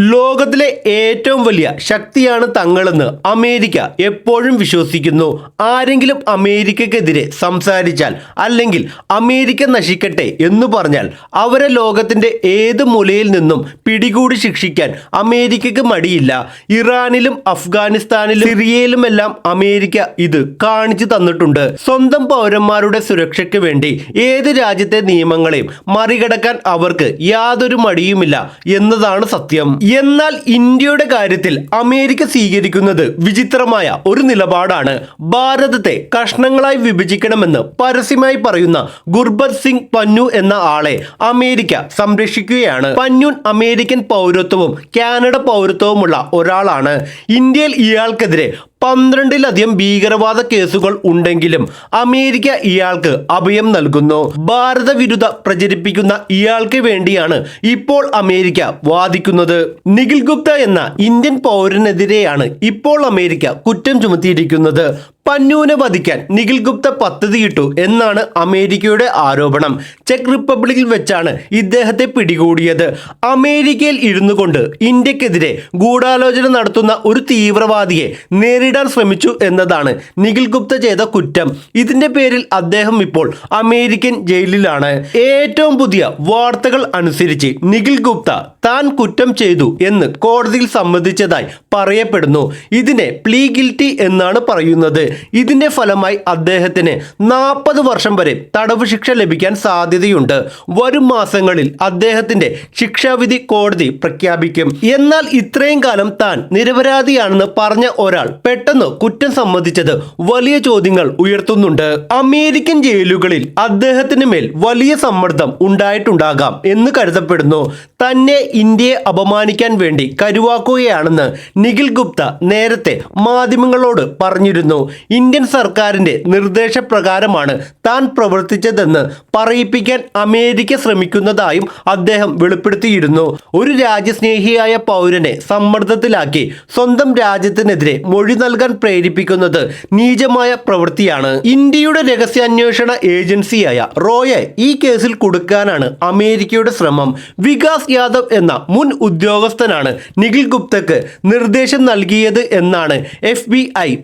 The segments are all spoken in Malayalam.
ലോകത്തിലെ ഏറ്റവും വലിയ ശക്തിയാണ് തങ്ങളെന്ന് അമേരിക്ക എപ്പോഴും വിശ്വസിക്കുന്നു. ആരെങ്കിലും അമേരിക്കക്കെതിരെ സംസാരിച്ചാൽ അല്ലെങ്കിൽ അമേരിക്ക നശിക്കട്ടെ എന്ന് പറഞ്ഞാൽ അവരെ ലോകത്തിന്റെ ഏത് മൂലയിൽ നിന്നും പിടികൂടി ശിക്ഷിക്കാൻ അമേരിക്കക്ക് മടിയില്ല. ഇറാനിലും അഫ്ഗാനിസ്ഥാനിലും സിറിയയിലുമെല്ലാം അമേരിക്ക ഇത് കാണിച്ചു തന്നിട്ടുണ്ട്. സ്വന്തം പൗരന്മാരുടെ സുരക്ഷയ്ക്ക് വേണ്ടി ഏത് രാജ്യത്തെ നിയമങ്ങളെയും മറികടക്കാൻ അവർക്ക് യാതൊരു മടിയുമില്ല എന്നതാണ് സത്യം. എന്നാൽ ഇന്ത്യയുടെ കാര്യത്തിൽ അമേരിക്ക സ്വീകരിക്കുന്നത് വിചിത്രമായ ഒരു നിലപാടാണ്. ഭാരതത്തെ കഷ്ണങ്ങളായി വിഭജിക്കണമെന്ന് പരസ്യമായി പറയുന്ന ഗുർബത് സിംഗ് പന്നു എന്ന ആളെ അമേരിക്ക സംരക്ഷിക്കുകയാണ്. പന്നൂൻ അമേരിക്കൻ പൗരത്വവും കാനഡ പൗരത്വവുമുള്ള ഒരാളാണ്. ഇന്ത്യയിൽ ഇയാൾക്കെതിരെ പന്ത്രണ്ടിലധികം ഭീകരവാദ കേസുകൾ ഉണ്ടെങ്കിലും അമേരിക്ക ഇയാൾക്ക് അഭയം നൽകുന്നു. ഭാരത വിരുദ്ധ പ്രചരിപ്പിക്കുന്ന ഇയാൾക്ക് വേണ്ടിയാണ് ഇപ്പോൾ അമേരിക്ക വാദിക്കുന്നത്. നിഖിൽ ഗുപ്ത എന്ന ഇന്ത്യൻ പൗരനെതിരെയാണ് ഇപ്പോൾ അമേരിക്ക കുറ്റം ചുമത്തിയിരിക്കുന്നത്. പന്നൂനെ വധിക്കാൻ നിഖിൽ ഗുപ്ത പദ്ധതിയിട്ടു എന്നാണ് അമേരിക്കയുടെ ആരോപണം. ചെക്ക് റിപ്പബ്ലിക്കിൽ വെച്ചാണ് ഇദ്ദേഹത്തെ പിടികൂടിയത്. അമേരിക്കയിൽ ഇരുന്നു കൊണ്ട് ഇന്ത്യക്കെതിരെ ഗൂഢാലോചന നടത്തുന്ന ഒരു തീവ്രവാദിയെ നേരിടാൻ ശ്രമിച്ചു എന്നതാണ് നിഖിൽ ഗുപ്ത ചെയ്ത കുറ്റം. ഇതിന്റെ പേരിൽ അദ്ദേഹം ഇപ്പോൾ അമേരിക്കൻ ജയിലിലാണ്. ഏറ്റവും പുതിയ വാർത്തകൾ അനുസരിച്ച് നിഖിൽ ഗുപ്ത താൻ കുറ്റം ചെയ്തു എന്ന് കോടതിയിൽ സമ്മതിച്ചതായി പറയപ്പെടുന്നു. ഇതിനെ പ്ലീ ഗിൽറ്റി എന്നാണ് പറയുന്നത്. ഇതിന്റെ ഫലമായി അദ്ദേഹത്തിന് നാൽപ്പത് വർഷം വരെ തടവ് ശിക്ഷ ലഭിക്കാൻ സാധ്യതയുണ്ട്. വരും മാസങ്ങളിൽ അദ്ദേഹത്തിന്റെ ശിക്ഷാവിധി കോടതി പ്രഖ്യാപിക്കും. എന്നാൽ ഇത്രയും കാലം താൻ നിരപരാധിയാണെന്ന് പറഞ്ഞ ഒരാൾ പെട്ടെന്ന് കുറ്റം സമ്മതിച്ചത് വലിയ ചോദ്യങ്ങൾ ഉയർത്തുന്നുണ്ട്. അമേരിക്കൻ ജയിലുകളിൽ അദ്ദേഹത്തിന് മേൽ വലിയ സമ്മർദ്ദം ഉണ്ടായിട്ടുണ്ടാകാം എന്ന് കരുതപ്പെടുന്നു. തന്നെ ഇന്ത്യയെ അപമാനിക്കാൻ വേണ്ടി കരുവാക്കുകയാണെന്ന് നിഖിൽ ഗുപ്ത നേരത്തെ മാധ്യമങ്ങളോട് പറഞ്ഞിരുന്നു. ഇന്ത്യൻ സർക്കാരിന്റെ നിർദ്ദേശപ്രകാരമാണ് താൻ പ്രവർത്തിച്ചതെന്ന് പറയിപ്പിക്കാൻ അമേരിക്ക ശ്രമിക്കുന്നതായും അദ്ദേഹം വെളിപ്പെടുത്തിയിരുന്നു. ഒരു രാജ്യസ്നേഹിയായ പൗരനെ സമ്മർദ്ദത്തിലാക്കി സ്വന്തം രാജ്യത്തിനെതിരെ മൊഴി നൽകാൻ പ്രേരിപ്പിക്കുന്നത് നീചമായ പ്രവൃത്തിയാണ്. ഇന്ത്യയുടെ രഹസ്യാന്വേഷണ ഏജൻസിയായ റോയെ ഈ കേസിൽ കൊടുക്കാനാണ് അമേരിക്കയുടെ ശ്രമം. വികാസ് യാദവ് എന്ന മുൻ ഉദ്യോഗസ്ഥനാണ് നിഖിൽ ഗുപ്തക്ക് നിർദ്ദേശം നൽകിയത് എന്നാണ് എഫ്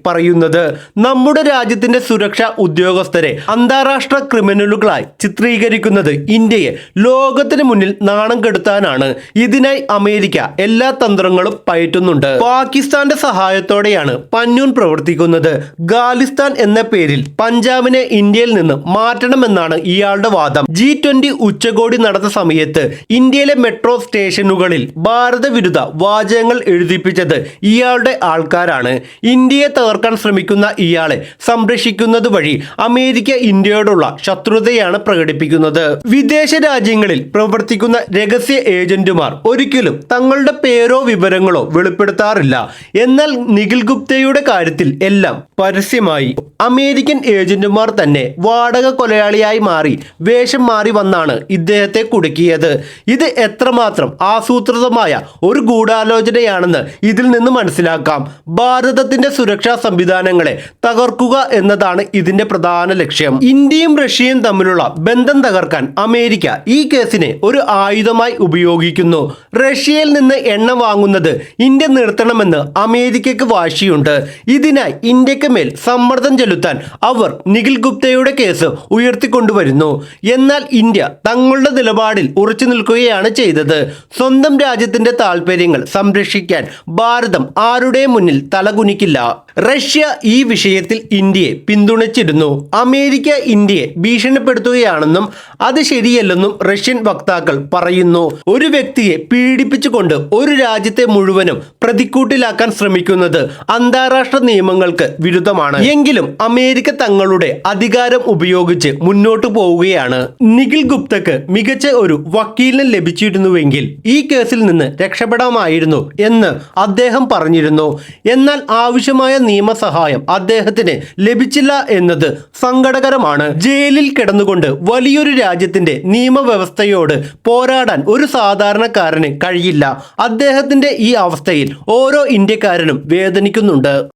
പറയുന്നത്. നമ്മുടെ രാജ്യത്തിന്റെ സുരക്ഷാ ഉദ്യോഗസ്ഥരെ അന്താരാഷ്ട്ര ക്രിമിനലുകളായി ചിത്രീകരിക്കുന്നത് ഇന്ത്യയെ ലോകത്തിന് മുന്നിൽ നാണം കെടുത്താനാണ്. ഇതിനായി അമേരിക്ക എല്ലാ തന്ത്രങ്ങളും പയറ്റുന്നുണ്ട്. പാകിസ്ഥാന്റെ സഹായത്തോടെയാണ് പന്നൂൻ പ്രവർത്തിക്കുന്നത്. ഗാലിസ്ഥാൻ എന്ന പേരിൽ പഞ്ചാബിനെ ഇന്ത്യയിൽ നിന്ന് മാറ്റണമെന്നാണ് ഇയാളുടെ വാദം. ജി ട്വന്റി ഉച്ചകോടി നടന്ന സമയത്ത് ഇന്ത്യയിലെ മെട്രോ സ്റ്റേഷനുകളിൽ ഭാരത വിരുദ്ധ വാചകങ്ങൾ എഴുതിപ്പിച്ചത് ഇയാളുടെ ആൾക്കാരാണ്. ഇന്ത്യയെ തകർക്കാൻ ശ്രമിക്കുന്ന ഇയാളെ സംരക്ഷിക്കുന്നത് വഴി അമേരിക്ക ഇന്ത്യയോടുള്ള ശത്രുതയാണ് പ്രകടിപ്പിക്കുന്നത്. വിദേശ രാജ്യങ്ങളിൽ പ്രവർത്തിക്കുന്ന രഹസ്യ ഏജന്റുമാർ ഒരിക്കലും തങ്ങളുടെ പേരോ വിവരങ്ങളോ വെളിപ്പെടുത്താറില്ല. എന്നാൽ നിഖിൽ ഗുപ്തയുടെ കാര്യത്തിൽ എല്ലാം പരസ്യമായി. അമേരിക്കൻ ഏജന്റുമാർ തന്നെ വാടക കൊലയാളിയായി മാറി വേഷം മാറി വന്നാണ് ഇദ്ദേഹത്തെ കുടുക്കിയത്. ഇത് എത്രമാത്രം ആസൂത്രിതമായ ഒരു ഗൂഢാലോചനയാണെന്ന് ഇതിൽ നിന്ന് മനസ്സിലാക്കാം. ഭാരതത്തിന്റെ സുരക്ഷാ സംവിധാനങ്ങളെ തകർക്കുക എന്നതാണ് ഇതിന്റെ പ്രധാന ലക്ഷ്യം. ഇന്ത്യയും റഷ്യയും തമ്മിലുള്ള ബന്ധം തകർക്കാൻ അമേരിക്ക ഈ കേസിനെ ഒരു ആയുധമായി ഉപയോഗിക്കുന്നു. റഷ്യയിൽ നിന്ന് എണ്ണ വാങ്ങുന്നത് ഇന്ത്യ നിർത്തണമെന്ന് അമേരിക്കയ്ക്ക് വാശിയുണ്ട്. ഇതിനായി ഇന്ത്യയ്ക്ക് മേൽ സമ്മർദ്ദം ചെലുത്താൻ അവർ നിഖിൽ ഗുപ്തയുടെ കേസ് ഉയർത്തിക്കൊണ്ടുവരുന്നു. എന്നാൽ ഇന്ത്യ തങ്ങളുടെ നിലപാടിൽ ഉറച്ചു നിൽക്കുകയാണ് ചെയ്തത്. സ്വന്തം രാജ്യത്തിന്റെ താല്പര്യങ്ങൾ സംരക്ഷിക്കാൻ ഭാരതം ആരുടെയും മുന്നിൽ തലകുനിക്കില്ല. റഷ്യ ഈ വിഷയത്തിൽ ഇന്ത്യയെ പിന്തുണച്ചിരുന്നു. അമേരിക്ക ഇന്ത്യയെ ഭീഷണിപ്പെടുത്തുകയാണെന്നും അത് ശരിയല്ലെന്നും റഷ്യൻ വക്താക്കൾ പറയുന്നു. ഒരു വ്യക്തിയെ പീഡിപ്പിച്ചുകൊണ്ട് ഒരു രാജ്യത്തെ മുഴുവനും പ്രതിക്കൂട്ടിലാക്കാൻ ശ്രമിക്കുന്നത് അന്താരാഷ്ട്ര നിയമങ്ങൾക്ക് വിരുദ്ധമാണ്. എങ്കിലും അമേരിക്ക തങ്ങളുടെ അധികാരം ഉപയോഗിച്ച് മുന്നോട്ടു പോവുകയാണ്. നിഖിൽ ഗുപ്തക്ക് മികച്ച ഒരു വക്കീലിനെ ലഭിച്ചിരുന്നുവെങ്കിൽ ഈ കേസിൽ നിന്ന് രക്ഷപ്പെടാമായിരുന്നു എന്ന് അദ്ദേഹം പറഞ്ഞിരുന്നു. എന്നാൽ ആവശ്യമായ നിയമസഹായം അദ്ദേഹത്തിന് ലഭിച്ചില്ല എന്നത് സങ്കടകരമാണ്. ജയിലിൽ കിടന്നുകൊണ്ട് വലിയൊരു രാജ്യത്തിന്റെ നിയമവ്യവസ്ഥയോട് പോരാടാൻ ഒരു സാധാരണക്കാരന് കഴിയില്ല. അദ്ദേഹത്തിന്റെ ഈ അവസ്ഥയിൽ ഓരോ ഇന്ത്യക്കാരനും വേദനിക്കുന്നുണ്ട്.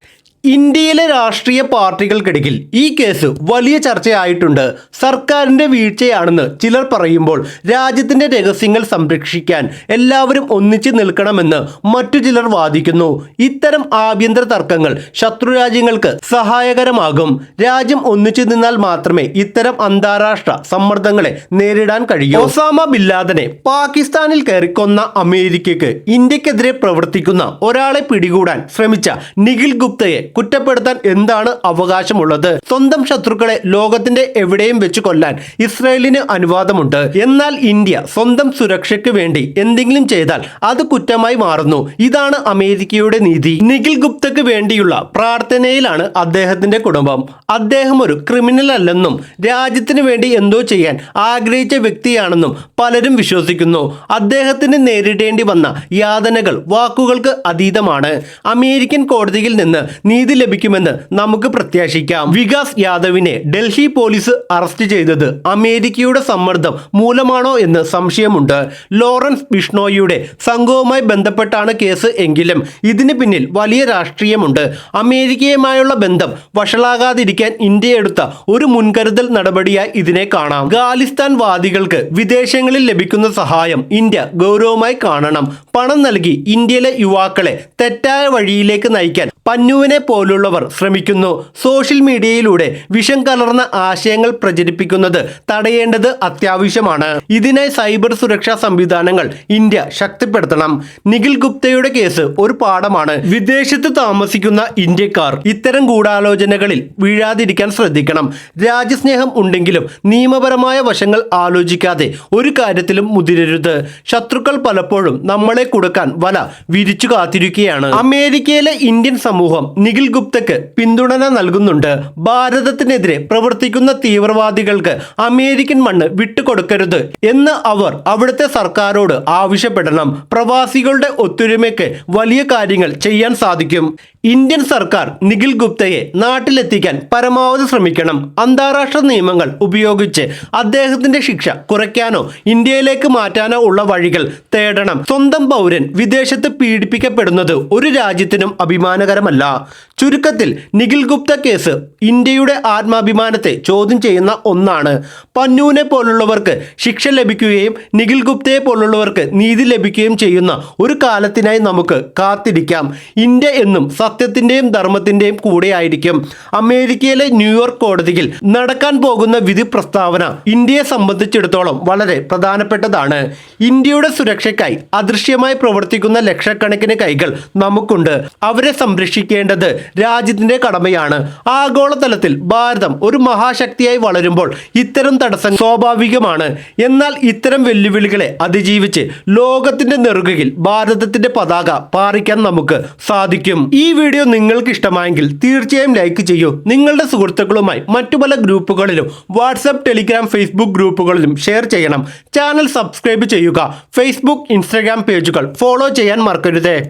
ഇന്ത്യയിലെ രാഷ്ട്രീയ പാർട്ടികൾക്കിടയിൽ ഈ കേസ് വലിയ ചർച്ചയായിട്ടുണ്ട്. സർക്കാരിന്റെ വീഴ്ചയാണെന്ന് ചിലർ പറയുമ്പോൾ രാജ്യത്തിന്റെ രഹസ്യങ്ങൾ സംരക്ഷിക്കാൻ എല്ലാവരും ഒന്നിച്ചു നിൽക്കണമെന്ന് മറ്റു ചിലർ വാദിക്കുന്നു. ഇത്തരം ആഭ്യന്തര തർക്കങ്ങൾ ശത്രുരാജ്യങ്ങൾക്ക് സഹായകരമാകും. രാജ്യം ഒന്നിച്ചു നിന്നാൽ മാത്രമേ ഇത്തരം അന്താരാഷ്ട്ര സമ്മർദ്ദങ്ങളെ നേരിടാൻ കഴിയൂ. ഒസാമ ബില്ലാദനെ പാകിസ്ഥാനിൽ കയറി കൊന്ന അമേരിക്കയ്ക്ക് ഇന്ത്യക്കെതിരെ പ്രവർത്തിക്കുന്ന ഒരാളെ പിടികൂടാൻ ശ്രമിച്ച നിഖിൽ ഗുപ്തയെ കുറ്റപ്പെടുത്താൻ എന്താണ് അവകാശമുള്ളത്? സ്വന്തം ശത്രുക്കളെ ലോകത്തിന്റെ എവിടെയും വെച്ച് കൊല്ലാൻ ഇസ്രയേലിന് അനുവാദമുണ്ട്. എന്നാൽ ഇന്ത്യ സ്വന്തം സുരക്ഷയ്ക്ക് വേണ്ടി എന്തെങ്കിലും ചെയ്താൽ അത് കുറ്റമായി മാറുന്നു. ഇതാണ് അമേരിക്കയുടെ നീതി. നിഖിൽ ഗുപ്തക്ക് വേണ്ടിയുള്ള പ്രാർത്ഥനയിലാണ് അദ്ദേഹത്തിന്റെ കുടുംബം. അദ്ദേഹം ഒരു ക്രിമിനൽ അല്ലെന്നും രാജ്യത്തിന് വേണ്ടി എന്തോ ചെയ്യാൻ ആഗ്രഹിച്ച വ്യക്തിയാണെന്നും പലരും വിശ്വസിക്കുന്നു. അദ്ദേഹത്തിന് നേരിടേണ്ടി വന്ന യാതനകൾ വാക്കുകൾക്ക് അതീതമാണ്. അമേരിക്കൻ കോടതിയിൽ നിന്ന് ലഭിക്കുമെന്ന് നമുക്ക് പ്രത്യാശിക്കാം. വികാസ് യാദവിനെ ഡൽഹി പോലീസ് അറസ്റ്റ് ചെയ്തത് അമേരിക്കയുടെ സമ്മർദ്ദം മൂലമാണോ എന്ന് സംശയമുണ്ട്. ലോറൻസ് ബിഷ്ണോയിയുടെ സംഘവുമായി ബന്ധപ്പെട്ടാണ് കേസ് എങ്കിലും ഇതിന് പിന്നിൽ വലിയ രാഷ്ട്രീയമുണ്ട്. അമേരിക്കയുമായുള്ള ബന്ധം വഷളാകാതിരിക്കാൻ ഇന്ത്യ എടുത്ത ഒരു മുൻകരുതൽ നടപടിയായി ഇതിനെ കാണാം. ഖാലിസ്ഥാൻ വാദികൾക്ക് വിദേശങ്ങളിൽ ലഭിക്കുന്ന സഹായം ഇന്ത്യ ഗൗരവമായി കാണണം. പണം നൽകി ഇന്ത്യയിലെ യുവാക്കളെ തെറ്റായ വഴിയിലേക്ക് നയിക്കാൻ പന്നുവിനെ പോലുള്ളവർ ശ്രമിക്കുന്നു. സോഷ്യൽ മീഡിയയിലൂടെ വിഷം കലർന്ന ആശയങ്ങൾ പ്രചരിപ്പിക്കുന്നത് തടയേണ്ടത് അത്യാവശ്യമാണ്. ഇതിനായി സൈബർ സുരക്ഷാ സംവിധാനങ്ങൾ ഇന്ത്യ ശക്തിപ്പെടുത്തണം. നിഖിൽ ഗുപ്തയുടെ കേസ് ഒരു പാഠമാണ്. വിദേശത്ത് താമസിക്കുന്ന ഇന്ത്യക്കാർ ഇത്തരം ഗൂഢാലോചനകളിൽ വീഴാതിരിക്കാൻ ശ്രദ്ധിക്കണം. രാജ്യസ്നേഹം ഉണ്ടെങ്കിലും നിയമപരമായ വശങ്ങൾ ആലോചിക്കാതെ ഒരു കാര്യത്തിലും മുതിരരുത്. ശത്രുക്കൾ പലപ്പോഴും നമ്മളെ കൊടുക്കാൻ വല വിരിച്ചു കാത്തിരിക്കുകയാണ്. അമേരിക്കയിലെ ഇന്ത്യൻ സമൂഹം നിഖിൽ ഗുപ്തക്ക് പിന്തുണ നൽകുന്നുണ്ട്. ഭാരതത്തിനെതിരെ പ്രവർത്തിക്കുന്ന തീവ്രവാദികൾക്ക് അമേരിക്കൻ മണ്ണ് വിട്ടുകൊടുക്കരുത് എന്ന് അവർ അവിടുത്തെ സർക്കാരോട് ആവശ്യപ്പെടണം. പ്രവാസികളുടെ ഒത്തൊരുമയ്ക്ക് വലിയ കാര്യങ്ങൾ ചെയ്യാൻ സാധിക്കും. ഇന്ത്യൻ സർക്കാർ നിഖിൽ ഗുപ്തയെ നാട്ടിലെത്തിക്കാൻ പരമാവധി ശ്രമിക്കണം. അന്താരാഷ്ട്ര നിയമങ്ങൾ ഉപയോഗിച്ച് അദ്ദേഹത്തിന്റെ ശിക്ഷ കുറയ്ക്കാനോ ഇന്ത്യയിലേക്ക് മാറ്റാനോ ഉള്ള വഴികൾ തേടണം. സ്വന്തം പൗരൻ വിദേശത്ത് പീഡിപ്പിക്കപ്പെടുന്നത് ഒരു രാജ്യത്തിനും അഭിമാനകരമല്ല. ചുരുക്കത്തിൽ നിഖിൽ ഗുപ്ത കേസ് ഇന്ത്യയുടെ ആത്മാഭിമാനത്തെ ചോദ്യം ചെയ്യുന്ന ഒന്നാണ്. പന്നൂനെ പോലുള്ളവർക്ക് ശിക്ഷ ലഭിക്കുകയും നിഖിൽ ഗുപ്തയെ പോലുള്ളവർക്ക് നീതി ലഭിക്കുകയും ചെയ്യുന്ന ഒരു കാലത്തിനായി നമുക്ക് കാത്തിരിക്കാം. ഇന്ത്യ എന്നും സത്യത്തിന്റെയും ധർമ്മത്തിന്റെയും കൂടെയായിരിക്കും. അമേരിക്കയിലെ ന്യൂയോർക്ക് കോടതിയിൽ നടക്കാൻ പോകുന്ന വിധി പ്രസ്താവന ഇന്ത്യയെ സംബന്ധിച്ചിടത്തോളം വളരെ പ്രധാനപ്പെട്ടതാണ്. ഇന്ത്യയുടെ സുരക്ഷയ്ക്കായി അദൃശ്യമായി പ്രവർത്തിക്കുന്ന ലക്ഷക്കണക്കിന് കൈകൾ നമുക്കുണ്ട്. അവരെ സംരക്ഷിക്കേണ്ടത് രാജ്യത്തിന്റെ കടമയാണ്. ആഗോളതലത്തിൽ ഭാരതം ഒരു മഹാശക്തിയായി വളരുമ്പോൾ ഇത്തരം തടസ്സം സ്വാഭാവികമാണ്. എന്നാൽ ഇത്തരം വെല്ലുവിളികളെ അതിജീവിച്ച് ലോകത്തിന്റെ നെറുകയിൽ ഭാരതത്തിന്റെ പതാക പാറിക്കാൻ നമുക്ക് സാധിക്കും. ഈ വീഡിയോ നിങ്ങൾക്ക് ഇഷ്ടമായെങ്കിൽ തീർച്ചയായും ലൈക്ക് ചെയ്യൂ. നിങ്ങളുടെ സുഹൃത്തുക്കളുമായി മറ്റു പല ഗ്രൂപ്പുകളിലും വാട്സപ്പ് ടെലിഗ്രാം ഫേസ്ബുക്ക് ഗ്രൂപ്പുകളിലും ഷെയർ ചെയ്യണം. ചാനൽ സബ്സ്ക്രൈബ് ചെയ്യുക. ഫേസ്ബുക്ക് ഇൻസ്റ്റാഗ്രാം പേജുകൾ ഫോളോ ചെയ്യാൻ മറക്കരുതേ.